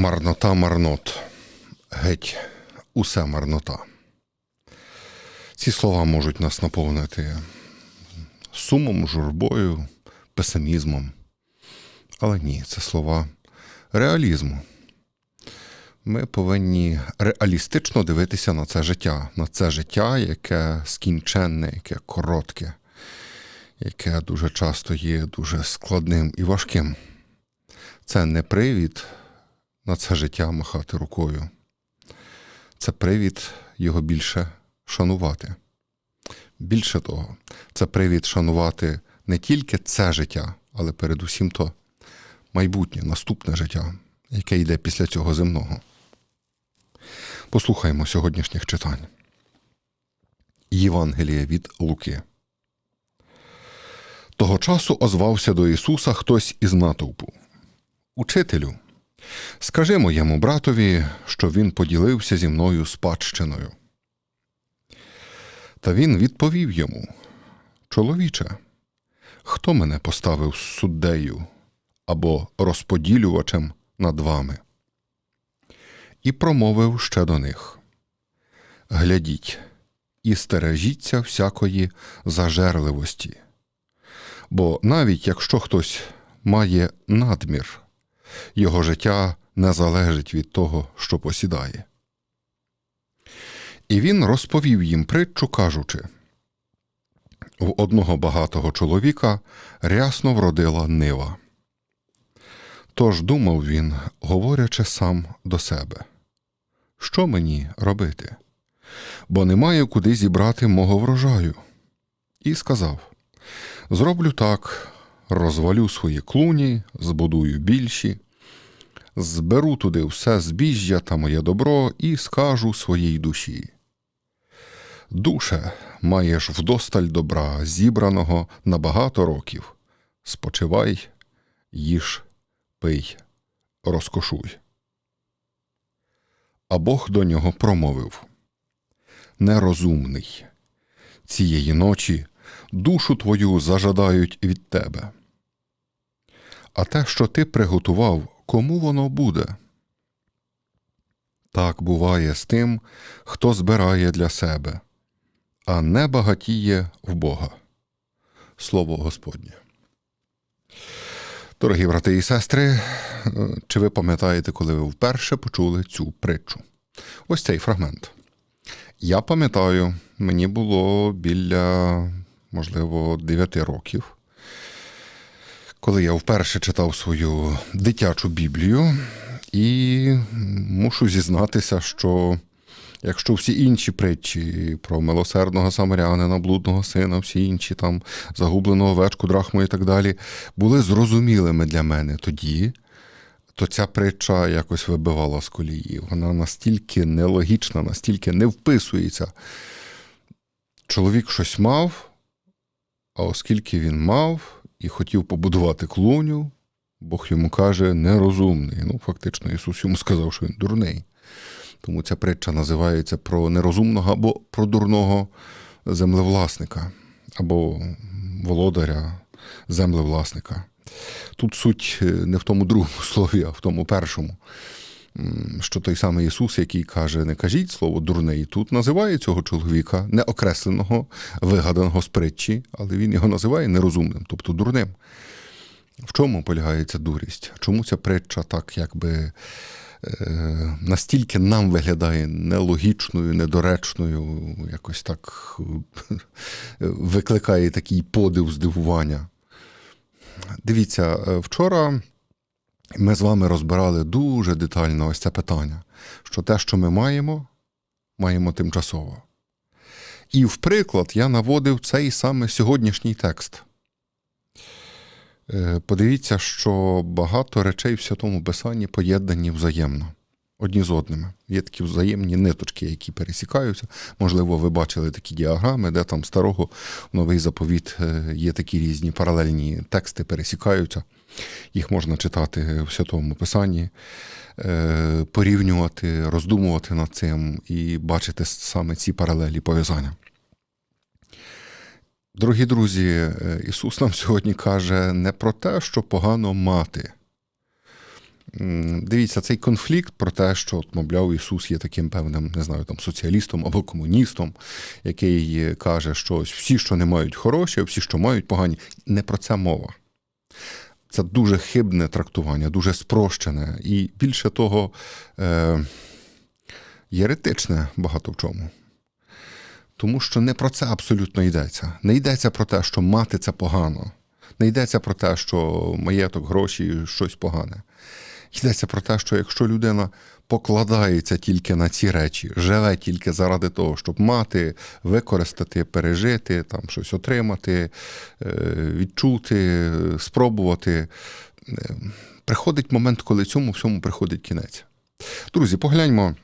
Марнота марнот. Геть, усе марнота. Ці слова можуть нас наповнити сумом, журбою, песимізмом. Але ні, це слова реалізму. Ми повинні реалістично дивитися на це життя, на це життя, яке скінченне, яке коротке, яке дуже часто є дуже складним і важким. Це не привід на це життя махати рукою. Це привід його більше шанувати. Більше того, це привід шанувати не тільки це життя, але передусім то майбутнє, наступне життя, яке йде після цього земного. Послухаймо сьогоднішніх читань. Євангеліє від Луки. Того часу озвався до Ісуса хтось із натовпу. Учителю, скажи моєму братові, що він поділився зі мною спадщиною. Та він відповів йому: Чоловіче, хто мене поставив суддею або розподілювачем над вами? І промовив ще до них: Глядіть і стережіться всякої зажерливості. Бо навіть якщо хтось має надмір, його життя не залежить від того, що посідає. І він розповів їм притчу, кажучи в одного багатого чоловіка рясно вродила нива. Тож думав він, говорячи сам до себе, що мені робити? Бо немає куди зібрати мого врожаю. І сказав: Зроблю так, розвалю свої клуні, збудую більші, зберу туди все збіжжя та моє добро і скажу своїй душі. Душе, маєш вдосталь добра, зібраного на багато років. Спочивай, їж, пий, розкошуй. А Бог до нього промовив Нерозумний, цієї ночі душу твою зажадають від тебе. А те, що ти приготував, кому воно буде? Так буває з тим, хто збирає для себе, а не багатіє в Бога. Слово Господнє. Дорогі брати і сестри, чи ви пам'ятаєте, коли ви вперше почули цю притчу? Ось цей фрагмент. Я пам'ятаю, мені було біля, можливо, 9 років, коли я вперше читав свою дитячу Біблію, і мушу зізнатися, що якщо всі інші притчі про милосердного самарянина, блудного сина, всі інші там загубленого овечку, драхму і так далі, були зрозумілими для мене тоді, то ця притча якось вибивала з колії. Вона настільки нелогічна, настільки не вписується. Чоловік щось мав, а оскільки він мав і хотів побудувати клуню, Бог йому каже, нерозумний. Ну, фактично, Ісус йому сказав, що він дурний. Тому ця притча називається про нерозумного або про дурного землевласника, або володаря землевласника. Тут суть не в тому другому слові, а в тому першому. Що той самий Ісус, який каже, не кажіть слово дурний, тут називає цього чоловіка неокресленого, вигаданого з притчі, але він його називає нерозумним, тобто дурним. В чому полягає ця дурість? Чому ця притча так якби е, настільки нам виглядає нелогічною, недоречною, якось так викликає такий подив здивування? Дивіться, вчора ми з вами розбирали дуже детально ось це питання, що те, що ми маємо, маємо тимчасово. І в приклад я наводив цей саме сьогоднішній текст. Подивіться, що багато речей в святому Писанні поєднані взаємно, одні з одними. Є такі взаємні ниточки, які пересікаються. Можливо, ви бачили такі діаграми, де там старого новий заповіт є такі різні паралельні тексти, пересікаються. Їх можна читати в святому Писанні, порівнювати, роздумувати над цим і бачити саме ці паралелі пов'язання. Дорогі друзі, Ісус нам сьогодні каже не про те, що погано мати, дивіться, цей конфлікт про те, що, мовляв, Ісус є таким певним, не знаю, там соціалістом або комуністом, який е, каже, що всі, що не мають хороші, а всі, що мають погані, не про це мова. Це дуже хибне трактування, дуже спрощене і більше того, е, єретичне багато в чому. Тому що не про це абсолютно йдеться. Не йдеться про те, що мати це погано. Не йдеться про те, що маєток, гроші щось погане. Йдеться про те, що якщо людина покладається тільки на ці речі, живе тільки заради того, щоб мати, використати, пережити, там щось отримати, е, відчути, спробувати, е, приходить момент, коли цьому всьому приходить кінець. Друзі, погляньмо.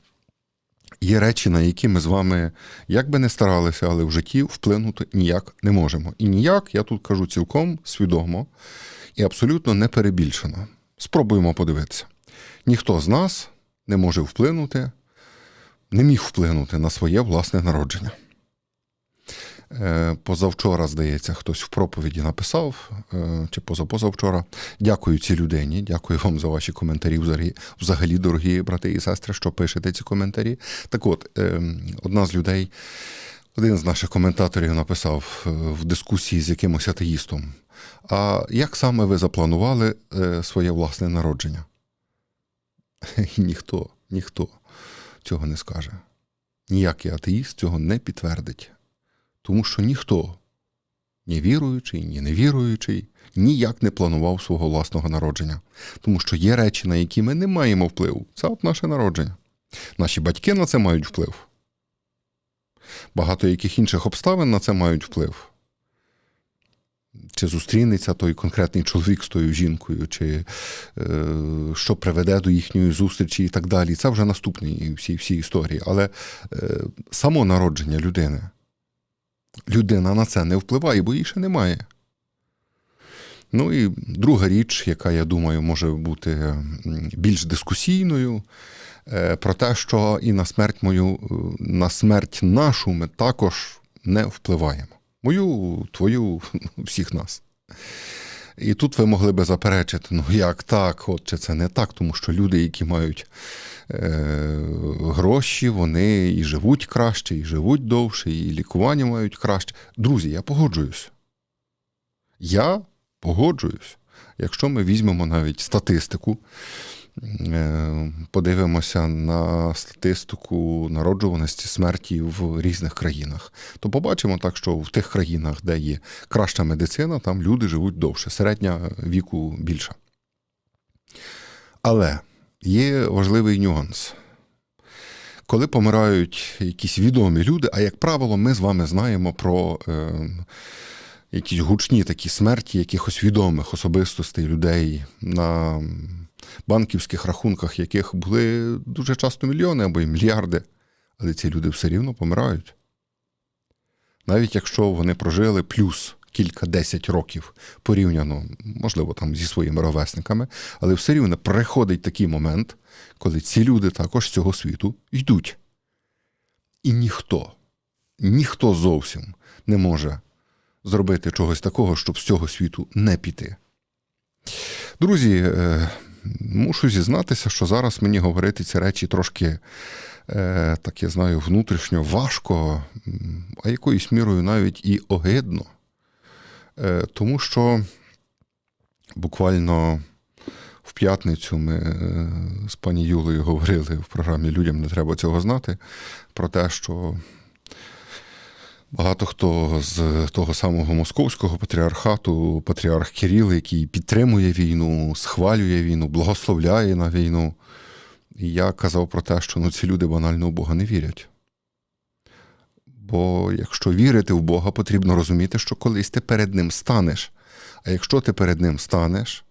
Є речі, на які ми з вами, як би не старалися, але в житті вплинути ніяк не можемо. І ніяк, я тут кажу цілком свідомо і абсолютно не перебільшено. Спробуємо подивитися. Ніхто з нас не може вплинути, не міг вплинути на своє власне народження. Е, Позавчора, здається, хтось в проповіді написав, е, чи позапозавчора. Дякую цій людині, дякую вам за ваші коментарі. Взагалі, дорогі брати і сестри, що пишете ці коментарі. Так от, е, одна з людей, один з наших коментаторів написав в дискусії з якимось атеїстом. А як саме ви запланували своє власне народження? І ніхто, ніхто цього не скаже. Ніякий атеїст цього не підтвердить. Тому що ніхто, ні віруючий, ні невіруючий, ніяк не планував свого власного народження. Тому що є речі, на які ми не маємо впливу. Це от наше народження. Наші батьки на це мають вплив. Багато яких інших обставин на це мають вплив. Чи зустрінеться той конкретний чоловік з тою жінкою, чи е, що приведе до їхньої зустрічі і так далі. Це вже наступні всі, всі історії. Але е, само народження людини людина на це не впливає, бо її ще немає. Ну і друга річ, яка, я думаю, може бути більш дискусійною, е, про те, що і на смерть мою, на смерть нашу ми також не впливаємо. Мою, твою, всіх нас. І тут ви могли би заперечити, ну як так, от чи це не так, тому що люди, які мають е, гроші, вони і живуть краще, і живуть довше, і лікування мають краще. Друзі, я погоджуюсь. Я погоджуюсь. Якщо ми візьмемо навіть статистику, подивимося на статистику народжуваності смерті в різних країнах, то побачимо так, що в тих країнах, де є краща медицина, там люди живуть довше, середня віку більша. Але є важливий нюанс. Коли помирають якісь відомі люди, а як правило, ми з вами знаємо про е, якісь гучні такі смерті якихось відомих особистостей людей, на банківських рахунках, яких були дуже часто мільйони або й мільярди, але ці люди все рівно помирають. Навіть якщо вони прожили плюс кілька-десять років порівняно, можливо, там зі своїми ровесниками, але все рівно приходить такий момент, коли ці люди також з цього світу йдуть. І ніхто, ніхто зовсім не може зробити чогось такого, щоб з цього світу не піти. Друзі, е, мушу зізнатися, що зараз мені говорити ці речі трошки, е, так я знаю, внутрішньо важко, а якоюсь мірою навіть і огидно. Е, Тому що буквально в п'ятницю ми з пані Юлею говорили в програмі Людям не треба цього знати про те, що багато хто з того самого московського патріархату, патріарх Кирил, який підтримує війну, схвалює війну, благословляє на війну. І я казав про те, що ну, ці люди банально у Бога не вірять. Бо якщо вірити в Бога, потрібно розуміти, що колись ти перед ним станеш. А якщо ти перед ним станеш,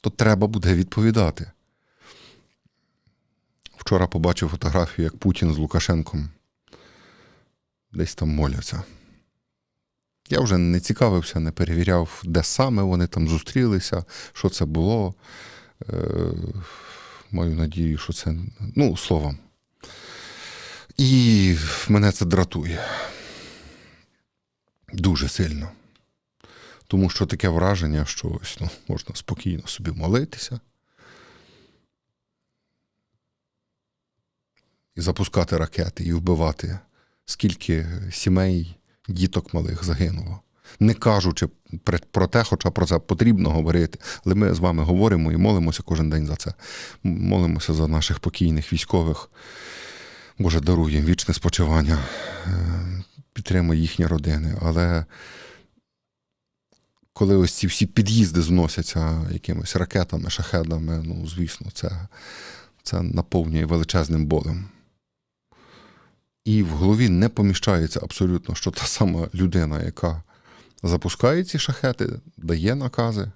то треба буде відповідати. Вчора побачив фотографію, як Путін з Лукашенком десь там моляться. Я вже не цікавився, не перевіряв, де саме вони там зустрілися, що це було. Е, маю надію, що це. Ну, словом. І мене це дратує дуже сильно. Тому що таке враження, що ось, ну, можна спокійно собі молитися і запускати ракети, і вбивати скільки сімей, діток малих загинуло. Не кажучи про те, хоча про це потрібно говорити, але ми з вами говоримо і молимося кожен день за це. Молимося за наших покійних військових. Боже, даруй їм вічне спочивання, е, підтримуй їхні родини. Але коли ось ці всі під'їзди зносяться якимись ракетами, шахедами, ну, звісно, це, це наповнює величезним болем. І в голові не поміщається абсолютно, що та сама людина, яка запускає ці шахети, дає накази,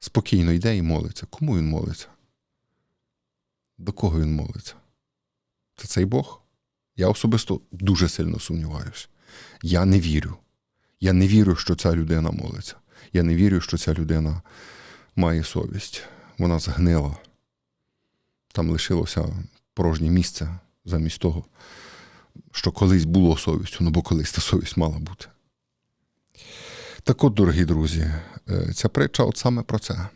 спокійно йде і молиться. Кому він молиться? До кого він молиться? Це цей Бог? Я особисто дуже сильно сумніваюся. Я не вірю. Я не вірю, що ця людина молиться. Я не вірю, що ця людина має совість. Вона згнила. Там лишилося порожнє місце замість того, що колись було совістю, ну бо колись та совість мала бути. Так от, дорогі друзі, е, ця притча от саме про це.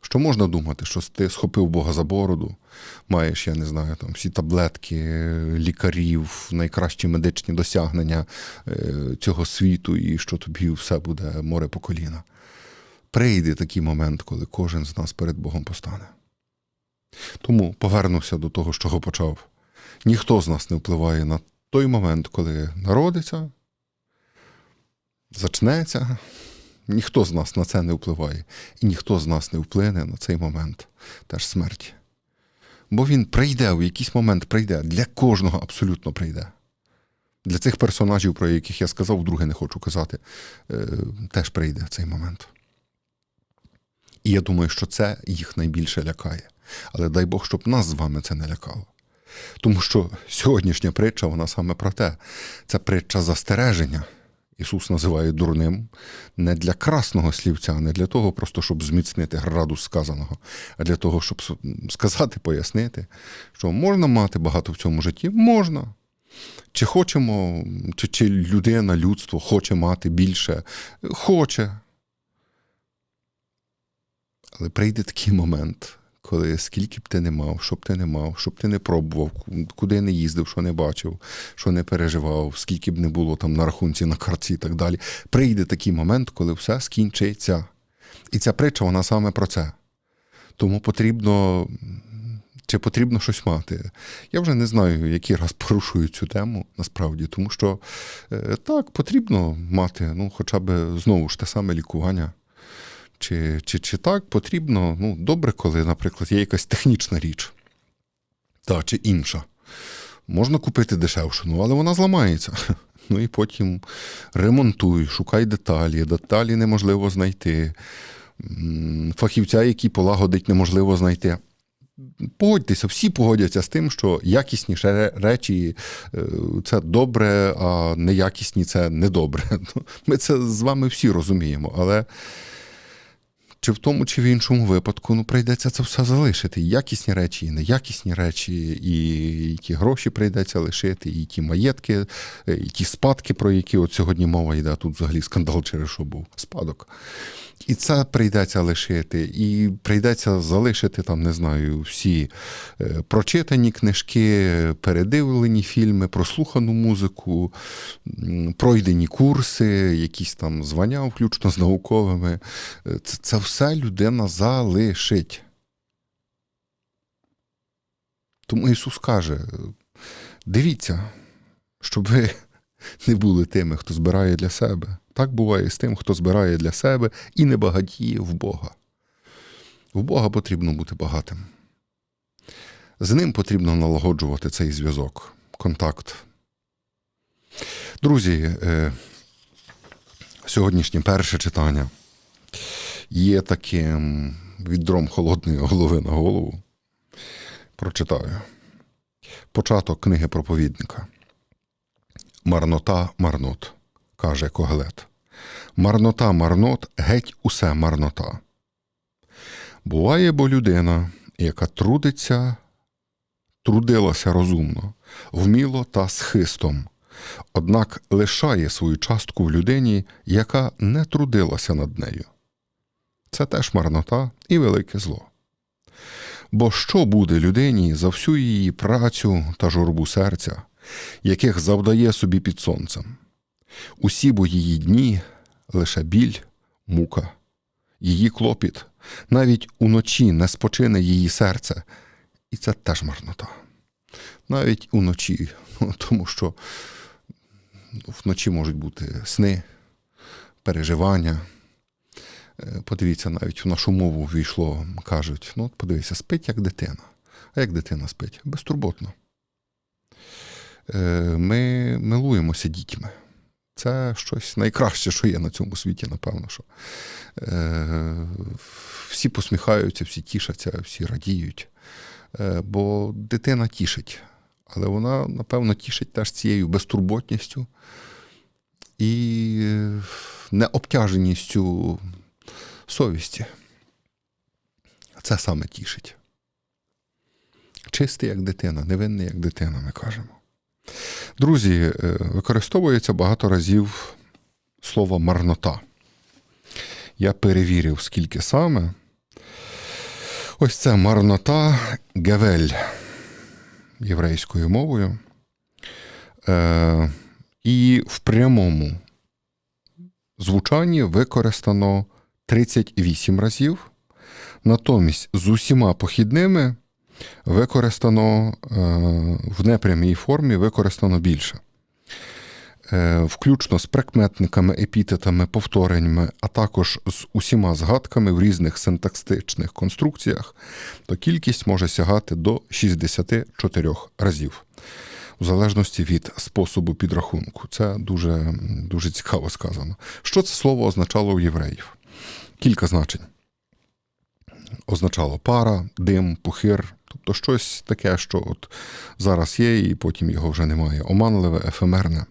Що можна думати, що ти схопив Бога за бороду, маєш, я не знаю, там всі таблетки, лікарів, найкращі медичні досягнення е, цього світу, і що тобі все буде море по коліна. Прийде такий момент, коли кожен з нас перед Богом постане. Тому повернуся до того, з чого почав. Ніхто з нас не впливає на той момент, коли народиться, зачнеться. Ніхто з нас на це не впливає, і ніхто з нас не вплине на цей момент теж смерті. Бо він прийде, в якийсь момент прийде, для кожного абсолютно прийде. Для цих персонажів, про яких я сказав, вдруге не хочу казати, е, теж прийде цей момент. І я думаю, що це їх найбільше лякає. Але дай Бог, щоб нас з вами це не лякало. Тому що сьогоднішня притча, вона саме про те, це притча застереження. Ісус називає дурним не для красного слівця, не для того, просто щоб зміцнити градус сказаного, а для того, щоб сказати, пояснити, що можна мати багато в цьому житті? Можна. Чи хочемо, чи, чи людина, людство хоче мати більше? Хоче. Але прийде такий момент, коли скільки б ти не мав, що б ти не мав, щоб ти не пробував, куди не їздив, що не бачив, що не переживав, скільки б не було там на рахунці, на карті і так далі. Прийде такий момент, коли все скінчиться. І ця притча, вона саме про це. Тому потрібно. Чи потрібно щось мати? Я вже не знаю, який раз порушую цю тему насправді, тому що е, так, потрібно мати, ну, хоча б знову ж те саме лікування. Чи чи, чи так потрібно, ну, добре, коли, наприклад, є якась технічна річ, та, чи інша. Можна купити дешевшу, ну, але вона зламається. Ну і потім ремонтуй, шукай деталі, деталі неможливо знайти. Фахівця, який полагодить, неможливо знайти. Погодьтеся, всі погодяться з тим, що якісні речі е, це добре, а неякісні це недобре. Ми це з вами всі розуміємо. Але чи в тому, чи в іншому випадку ну, прийдеться це все залишити. І якісні речі, і неякісні речі, і ті гроші прийдеться лишити, і ті маєтки, і ті спадки, про які от сьогодні мова йде. Тут взагалі скандал через що був спадок. І це прийдеться лишити, і прийдеться залишити там, не знаю, всі е, прочитані книжки, передивлені фільми, прослухану музику, пройдені курси, якісь там звання, включно з науковими. Е, це, це все людина залишить. Тому Ісус каже: дивіться, щоб ви не були тими, хто збирає для себе. Так буває з тим, хто збирає для себе і не багатіє в Бога. В Бога потрібно бути багатим. З ним потрібно налагоджувати цей зв'язок, контакт. Друзі, е, сьогоднішнє перше читання є таким відром холодної голови на голову. Прочитаю. Початок книги проповідника. Марнота марнот, каже Коглет. Марнота марнот, геть усе марнота. Буває бо людина, яка трудиться, трудилася розумно, вміло та з хистом, однак лишає свою частку в людині, яка не трудилася над нею. Це теж марнота і велике зло. Бо що буде людині за всю її працю та журбу серця, яких завдає собі під сонцем? Усі бо її дні лише біль, мука, її клопіт, навіть уночі не спочине її серце, і це теж марнота. Навіть уночі, ну, тому що вночі можуть бути сни, переживання. Е, Подивіться, навіть в нашу мову війшло, кажуть, ну, от подивися, спить як дитина. А як дитина спить? Безтурботно. Е, Ми милуємося дітьми. Це щось найкраще, що є на цьому світі, напевно. що е, Всі посміхаються, всі тішаться, всі радіють. Бо дитина тішить. Але вона, напевно, тішить теж цією безтурботністю і необтяженістю совісті. Це саме тішить. Чистий як дитина, невинний як дитина, ми кажемо. Друзі, е, використовується багато разів слово марнота. Я перевірив, скільки саме. Ось це марнота гевель єврейською мовою. Е, І в прямому звучанні використано 38 разів. Натомість з усіма похідними використано е, в непрямій формі використано більше. Е, Включно з прикметниками, епітетами, повтореннями, а також з усіма згадками в різних синтаксичних конструкціях, то кількість може сягати до 64 разів, в залежності від способу підрахунку. Це дуже, дуже цікаво сказано. Що це слово означало у євреїв? Кілька значень. Означало пара, дим, пухир, тобто щось таке, що от зараз є, і потім його вже немає. Оманливе, ефемерне.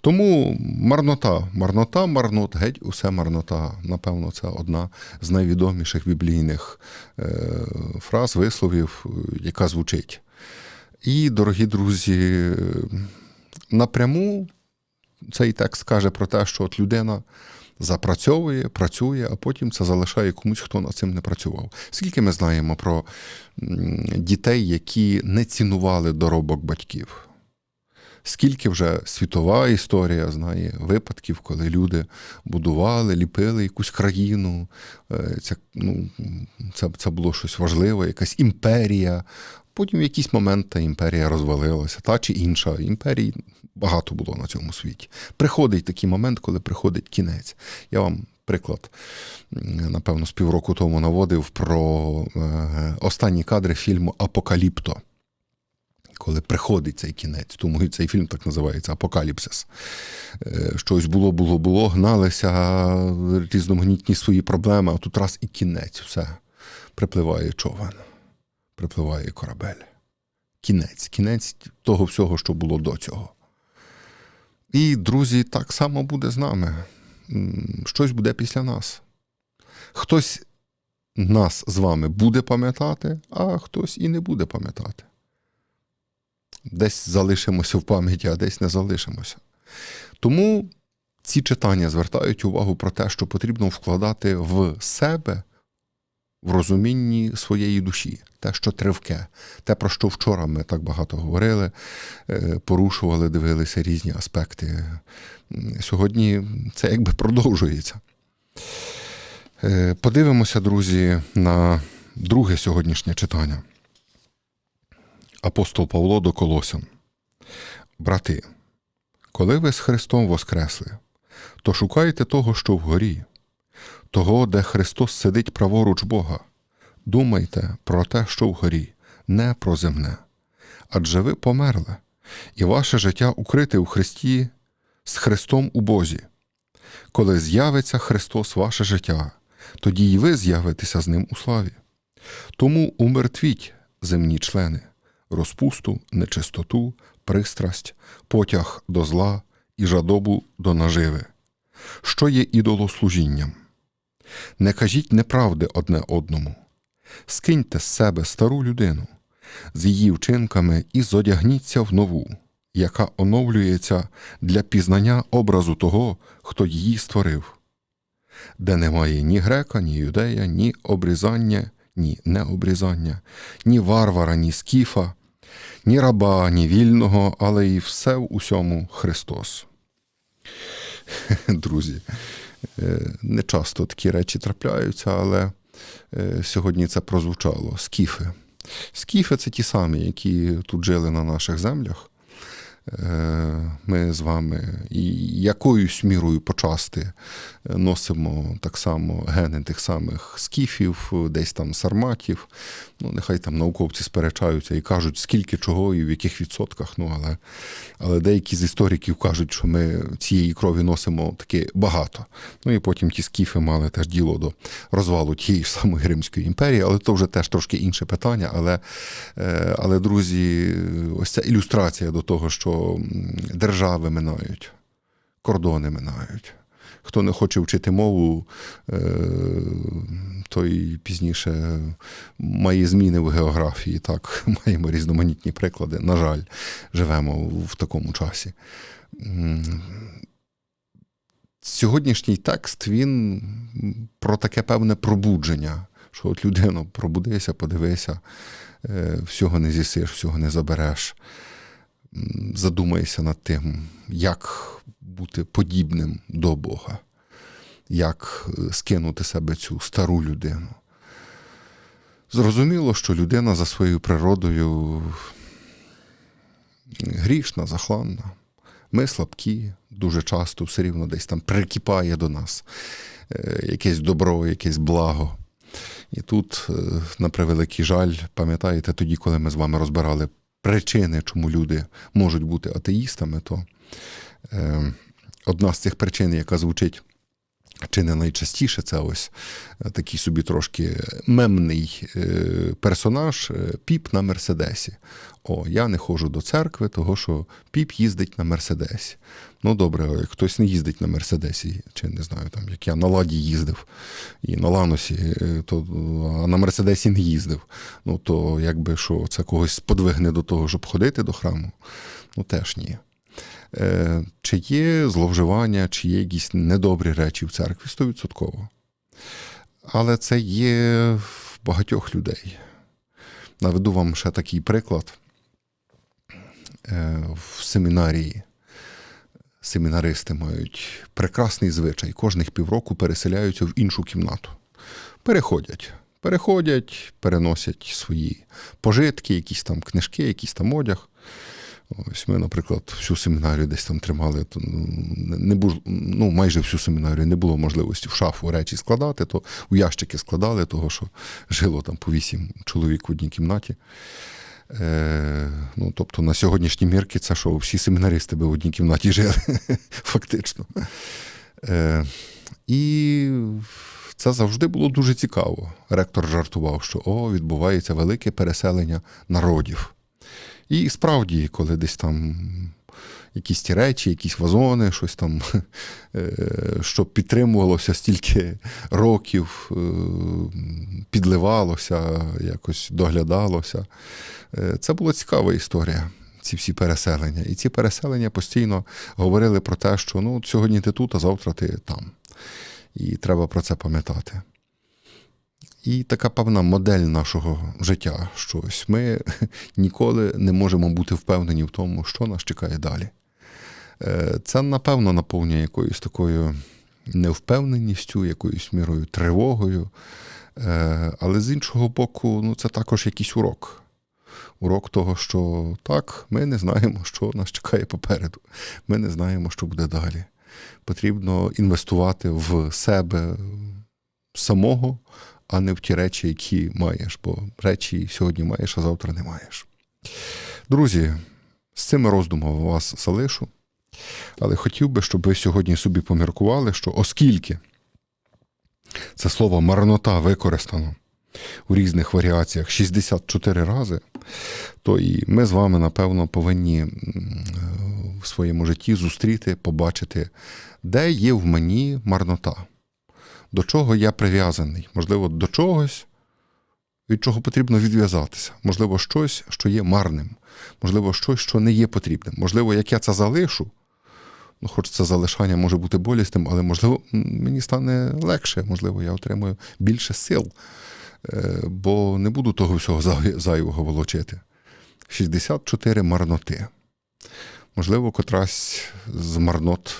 Тому марнота, марнота, марнот, геть, усе марнота. Напевно, це одна з найвідоміших біблійних е, фраз, висловів, яка звучить. І, дорогі друзі, напряму цей текст каже про те, що от людина запрацьовує, працює, а потім це залишає комусь, хто над цим не працював. Скільки ми знаємо про дітей, які не цінували доробок батьків? Скільки вже світова історія знає випадків, коли люди будували, ліпили якусь країну, це ну, це, це було щось важливе, якась імперія. Потім в якийсь момент та імперія розвалилася, та чи інша. Імперій багато було на цьому світі. Приходить такий момент, коли приходить кінець. Я вам приклад, напевно, з півроку тому наводив про останні кадри фільму Апокаліпто коли приходить цей кінець, тому і цей фільм так називається Апокаліпсис. Щось було, було, було, гналися різноманітні свої проблеми, а тут раз і кінець, все. Припливає човен, припливає корабель. Кінець, кінець того всього, що було до цього. І, друзі, так само буде з нами. Щось буде після нас. Хтось нас з вами буде пам'ятати, а хтось і не буде пам'ятати. Десь залишимося в пам'яті, а десь не залишимося. Тому ці читання звертають увагу про те, що потрібно вкладати в себе в розумінні своєї душі, те, що тривке, те, про що вчора ми так багато говорили, порушували, дивилися різні аспекти. Сьогодні це якби продовжується. Подивимося, друзі, на друге сьогоднішнє читання. Апостол Павло до Колосян. Брати, коли ви з Христом воскресли, то шукайте того, що вгорі, того, де Христос сидить праворуч Бога. Думайте про те, що вгорі, не про земне. Адже ви померли, і ваше життя укрите у Христі з Христом у Бозі. Коли з'явиться Христос ваше життя, тоді й ви з'явитеся з Ним у славі. Тому умертвіть земні члени розпусту, нечистоту, пристрасть, потяг до зла і жадобу до наживи, що є ідолослужінням. Не кажіть неправди одне одному, скиньте з себе стару людину, з її вчинками і зодягніться в нову, яка оновлюється для пізнання образу того, хто її створив, де немає ні грека, ні юдея, ні обрізання, ні необрізання, ні варвара, ні скіфа, ні раба, ні вільного, але і все в усьому Христос. Друзі, не часто такі речі трапляються, але е, сьогодні це прозвучало. Скіфи. Скіфи це ті самі, які тут жили на наших землях. Е, Ми з вами і якоюсь мірою почасти носимо так само гени тих самих скіфів, десь там сарматів. Ну, нехай там науковці сперечаються і кажуть, скільки чого і в яких відсотках. Ну, але, але деякі з істориків кажуть, що ми цієї крові носимо таки багато. Ну і потім ті скіфи мали теж діло до розвалу тієї ж самої Римської імперії, але то вже теж трошки інше питання. Але, е, але друзі, ось ця ілюстрація до того, що держави минають, кордони минають. Хто не хоче вчити мову, е, той пізніше має зміни в географії. Так, маємо різноманітні приклади. На жаль, живемо в такому часі. Сьогоднішній текст він про таке певне пробудження, що от людина пробудися, подивися, е, всього не з'їсиш, всього не забереш. Задумайся над тим, як бути подібним до Бога, як скинути себе цю стару людину. Зрозуміло, що людина за своєю природою грішна, захланна. Ми слабкі, дуже часто все рівно десь там прикипає до нас якесь добро, якесь благо. І тут, на превеликий жаль, пам'ятаєте, тоді, коли ми з вами розбирали причини, чому люди можуть бути атеїстами, то е, одна з цих причин, яка звучить чи не найчастіше, це ось е, такий собі трошки мемний е, персонаж е, піп на Мерседесі. О, я не ходжу до церкви, того що піп їздить на Мерседесі. Ну добре, хтось не їздить на Мерседесі, чи не знаю, там, як я на ладі їздив і на Ланосі, то, а на Мерседесі не їздив. Ну то якби що це когось сподвигне до того, щоб ходити до храму, ну теж ні. Е, чи є зловживання, чи є якісь недобрі речі в церкві стовідсотково. Але це є в багатьох людей. Наведу вам ще такий приклад. Е, в семінарії семінаристи мають прекрасний звичай. Кожних півроку переселяються в іншу кімнату. Переходять. Переходять, переносять свої пожитки, якісь там книжки, якийсь там одяг. Ось ми, наприклад, всю семінарію десь там тримали, то ну, не було, ну, майже всю семінарію не було можливості в шафу речі складати, то у ящики складали, того що жило там по вісім чоловік в одній кімнаті. Е, ну, Тобто на сьогоднішні мірки це що всі семінаристи би в одній кімнаті жили, фактично. Е, І це завжди було дуже цікаво. Ректор жартував, що о, відбувається велике переселення народів. І справді, коли десь там якісь ті речі, якісь вазони, щось там, що підтримувалося стільки років, е, підливалося, якось доглядалося. Е, це була цікава історія. Ці всі переселення. І ці переселення постійно говорили про те, що ну, сьогодні ти тут, а завтра ти там. І треба про це пам'ятати. І така певна модель нашого життя. що ось Ми ніколи не можемо бути впевнені в тому, що нас чекає далі. Е, це, напевно, наповнює якоюсь такою невпевненістю, якоюсь мірою тривогою. Е, але з іншого боку, ну, це також якийсь урок. Урок того, що так, ми не знаємо, що нас чекає попереду. Ми не знаємо, що буде далі. Потрібно інвестувати в себе самого, а не в ті речі, які маєш, бо речі сьогодні маєш, а завтра не маєш. Друзі, з цими роздумами вас залишу, але хотів би, щоб ви сьогодні собі поміркували, що оскільки це слово марнота використано у різних варіаціях 64 рази, то і ми з вами, напевно, повинні в своєму житті зустріти, побачити, де є в мені марнота до чого я прив'язаний, можливо, до чогось, від чого потрібно відв'язатися, можливо, щось, що є марним, можливо, щось, що не є потрібним. Можливо, як я це залишу, ну, хоч це залишання може бути болісним, але, можливо, мені стане легше, можливо, я отримую більше сил Е, бо не буду того всього зайвого волочити. 64 марноти. Можливо, котрась з марнот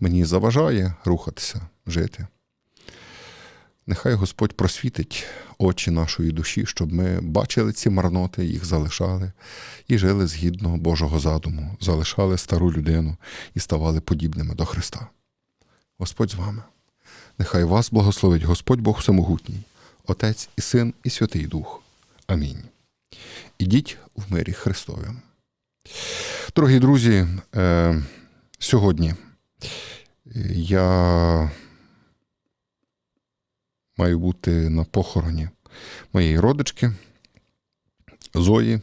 мені заважає рухатися, жити. Нехай Господь просвітить очі нашої душі, щоб ми бачили ці марноти, їх залишали і жили згідно Божого задуму, залишали стару людину і ставали подібними до Христа. Господь з вами. Нехай вас благословить Господь Бог Всемогутній, Отець і Син, і Святий Дух. Амінь. Ідіть в мирі Христові. Дорогі друзі, е, сьогодні я маю бути на похороні моєї родички Зої,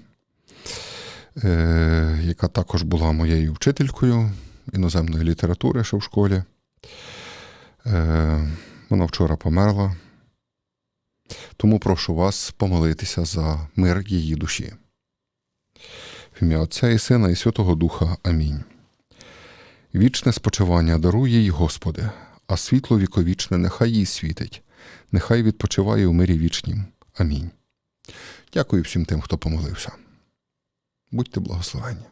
е, яка також була моєю вчителькою іноземної літератури ще в школі. Е, вона вчора померла. Тому прошу вас помолитися за мир її душі. В ім'я Отця і Сина і Святого Духа. Амінь. Вічне спочивання дарує їй, Господи, а світло віковічне нехай їй світить, нехай відпочиває у мирі вічнім. Амінь. Дякую всім тим, хто помолився. Будьте благословені.